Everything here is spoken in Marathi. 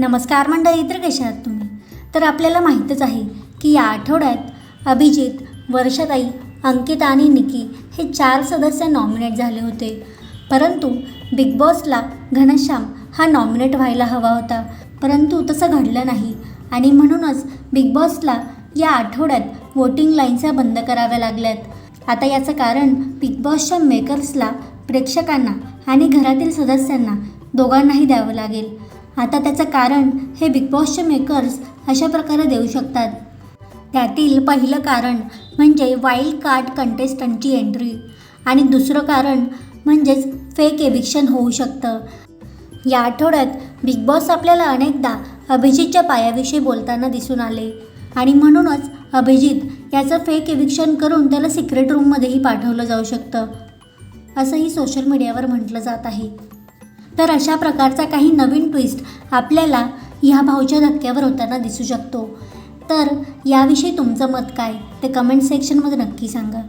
नमस्कार मंडळी तर कशा आहात तुम्ही? तर आपल्याला माहीतच आहे की या आठवड्यात अभिजित वर्षाताई अंकिता आणि निकी हे चार सदस्य नॉमिनेट झाले होते. परंतु बिग बॉसला घनश्याम हा नॉमिनेट व्हायला हवा होता. परंतु तसं घडलं नाही आणि म्हणूनच बिग बॉसला या आठवड्यात वोटिंग लाईन्सा बंद कराव्या लागल्यात. आता याचं कारण बिग बॉसच्या मेकर्सला प्रेक्षकांना आणि घरातील सदस्यांना दोघांनाही द्यावं लागेल. आता त्याचं कारण हे बिग बॉसचे मेकर्स अशा प्रकारे देऊ शकतात. त्यातील पहिलं कारण म्हणजे वाईल्ड कार्ड कंटेस्टंटची एंट्री आणि दुसरं कारण म्हणजेच फेक एविक्शन होऊ शकतं. या आठवड्यात बिग बॉस आपल्याला अनेकदा अभिजितच्या पायाविषयी बोलताना दिसून आले आणि म्हणूनच अभिजित याचं फेक एविक्शन करून त्याला सिक्रेट रूममध्येही पाठवलं जाऊ शकतं. असंही सोशल मीडियावर म्हटलं जात आहे. तर अशा प्रकारचा काही नवीन ट्विस्ट आपल्याला ह्या भाऊच्या धक्क्यावर होताना दिसू शकतो. तर याविषयी तुमचं मत काय? ते कमेंट सेक्शनमध्ये नक्की सांगा.